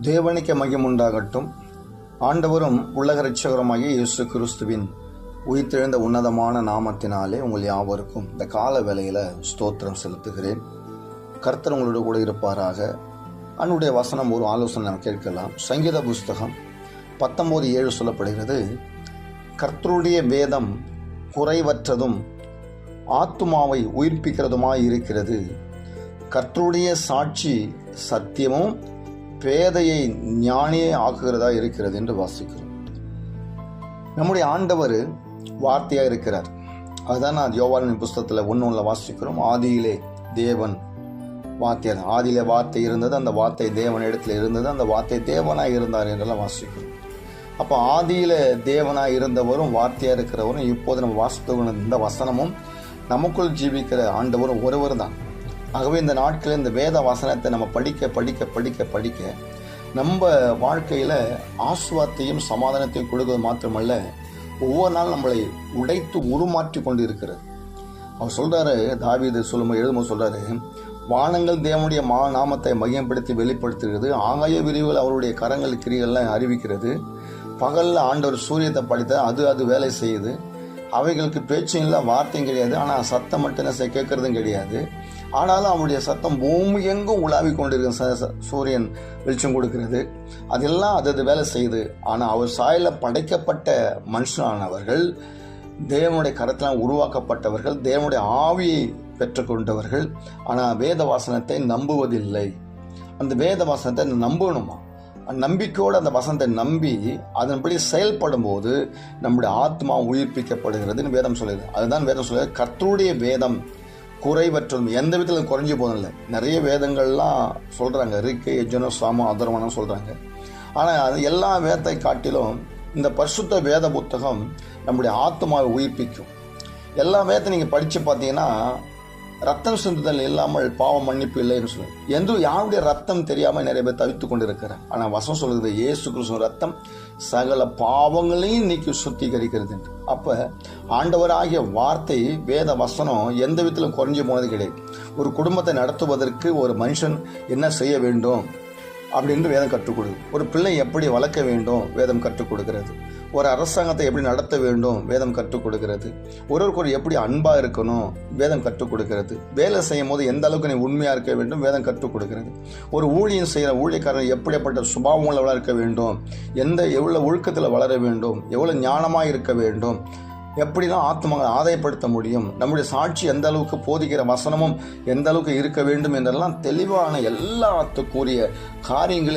தேவனிக்க மகிமுண்டாகட்டும். ஆண்டவரும் உலக ரட்சகருமாகிய இயேசு கிறிஸ்துவின் உயிர்த்தெழுந்த உன்னதமான நாமத்தினாலே உங்கள் யாவருக்கும் இந்த கால வேலையில் ஸ்தோத்திரம் செலுத்துகிறேன். கர்த்தர் உங்களோட கூட இருப்பாராக. அன்னுடைய வசனம் ஒரு ஆலோசனை நாம் கேட்கலாம். சங்கீத புஸ்தகம் பத்தொம்போது ஏழு சொல்லப்படுகிறது. கர்த்தருடைய வேதம் குறைவற்றதும் ஆத்துமாவை உயிர்ப்பிக்கிறதுமாய் இருக்கிறது. கர்த்தருடைய சாட்சி சத்தியமும் பேதையை ஞானியே ஆக்குகிறதா இருக்கிறது என்று வாசிக்கிறோம். நம்முடைய ஆண்டவர் வார்த்தையாக இருக்கிறார். அதுதான் நான் யோவானின் புஸ்தகத்தில் ஒன்று ஒன்றில் வாசிக்கிறோம். ஆதியிலே தேவன் வார்த்தையார். ஆதியிலே வார்த்தை இருந்தது அந்த வார்த்தை தேவன் இடத்துல இருந்தது அந்த வார்த்தை தேவனாக இருந்தார் என்றெல்லாம் வாசிக்கிறோம். அப்போ ஆதியில தேவனாக இருந்தவரும் வார்த்தையாக இருக்கிறவரும் இப்போது நம்ம வாசித்து இந்த வசனமும் நமக்குள் ஜீவிக்கிற ஆண்டவரும் ஒருவர் தான் ஆகவே இந்த நாட்களில் இந்த வேத வசனத்தை நம்ம படிக்க படிக்க படிக்க படிக்க நம்ம வாழ்க்கையில் ஆசுவாத்தையும் சமாதானத்தையும் கொடுக்கிறது மாத்திரமல்ல ஒவ்வொரு நாள் நம்மளை உடைத்து உருமாற்றி கொண்டு இருக்கிறது அவர் சொல்கிறாரு தாவீது சொல்லும்போது எழுதும்போது சொல்கிறாரு வானங்கள் தேவனுடைய மா நாமத்தை மையப்படுத்தி வெளிப்படுத்துகிறது ஆகாய விரிவுகள் அவருடைய கரங்கள் கிரிகள்லாம் அறிவிக்கிறது பகலில் ஆண்டவர் சூரியத்தை படித்த அது அது வேலை செய்யுது அவைகளுக்கு பேச்சும் இல்லை வார்த்தையும் கிடையாது. ஆனால் சத்தம் மட்டும் என்ன கேட்குறதும் கேட்கறதும் கிடையாது. ஆனாலும் அவனுடைய சத்தம் பூமி எங்கும் உலாவி கொண்டிருக்கும் ச- ச- சூரியன் வெளிச்சம் கொடுக்கிறது. அதெல்லாம் அது அது வேலை செய்யுது ஆனால் அவர் சாயல படைக்கப்பட்ட மனுஷனானவர்கள் தேவனுடைய கரத்தினால் உருவாக்கப்பட்டவர்கள் தேவனுடைய ஆவியை பெற்றுக்கொண்டவர்கள். ஆனால் வேத வாசனத்தை நம்புவதில்லை. அந்த வேத வாசனத்தை நம்பணுமா? நம்பிக்கையோடு அந்த வசனத்தை நம்பி அதன்படி செயல்படும் போது நம்முடைய ஆத்மா உயிர்ப்பிக்கப்படுகிறதுன்னு வேதம் சொல்லுது. அதுதான் வேதம் சொல்லுது. கர்த்தருடைய வேதம் குறைவற்றும் எந்த விதத்தில் குறைஞ்சி போதில்லை நிறைய வேதங்கள்லாம் சொல்கிறாங்க ரிக்கு எஜ்ஜனோ சாமோ அதர்வனம் சொல்கிறாங்க ஆனால் அது எல்லா வேதத்தை காட்டிலும் இந்த பரிசுத்த வேத புத்தகம் நம்முடைய ஆத்மாவை உயிர்ப்பிக்கும். எல்லா வேதத்தை நீங்கள் படித்து பார்த்தீங்கன்னா ரத்தம் சிந்துதல் இல்லாமல் பாவம் மன்னிப்பு இல்லைன்னு சொல்லுது எந்த யாருடைய ரத்தம் தெரியாமல் நிறைய பேர் தவித்து கொண்டு இருக்கிறார் ஆனால் வசம் சொல்கிறது ஏசு கிருஷ்ண ரத்தம் சகல பாவங்களையும் நீக்கி சுத்திகரிக்கிறது அப்போ ஆண்டவராகிய வார்த்தை வேத வசனம் எந்த விதத்திலும் குறைஞ்சு போனது கிடையாது. ஒரு குடும்பத்தை நடத்துவதற்கு ஒரு மனுஷன் என்ன செய்ய வேண்டும்? அப்படின்னு வேதம் கற்றுக் கொடுக்குது ஒரு பிள்ளை எப்படி வளர்க்க வேண்டும் வேதம் கற்றுக் கொடுக்கிறது. ஒரு அரசாங்கத்தை எப்படி நடத்த வேண்டும் வேதம் கற்றுக் கொடுக்கிறது. ஒருவருக்கு ஒரு எப்படி அன்பாக இருக்கணும் வேதம் கற்றுக் கொடுக்கிறது. வேலை செய்யும் போது எந்த அளவுக்கு நீ உண்மையாக இருக்க வேண்டும் வேதம் கற்றுக் கொடுக்கிறது. ஒரு ஊழியம் செய்கிற ஊழியக்காரன் எப்படிப்பட்ட சுபாவம் உள்ளவளாக இருக்க வேண்டும் எந்த எவ்வளோ ஒழுக்கத்தில் வளர வேண்டும் எவ்வளோ ஞானமாக இருக்க வேண்டும் எப்படிலாம் ஆத்மாவை ஆதாயப்படுத்த முடியும்? நம்முடைய சாட்சி எந்த அளவுக்கு போதிக்கிற வசனமும் எந்த அளவுக்கு இருக்க வேண்டும் என்றெல்லாம் தெளிவான எல்லாத்துக்குரிய காரியங்களை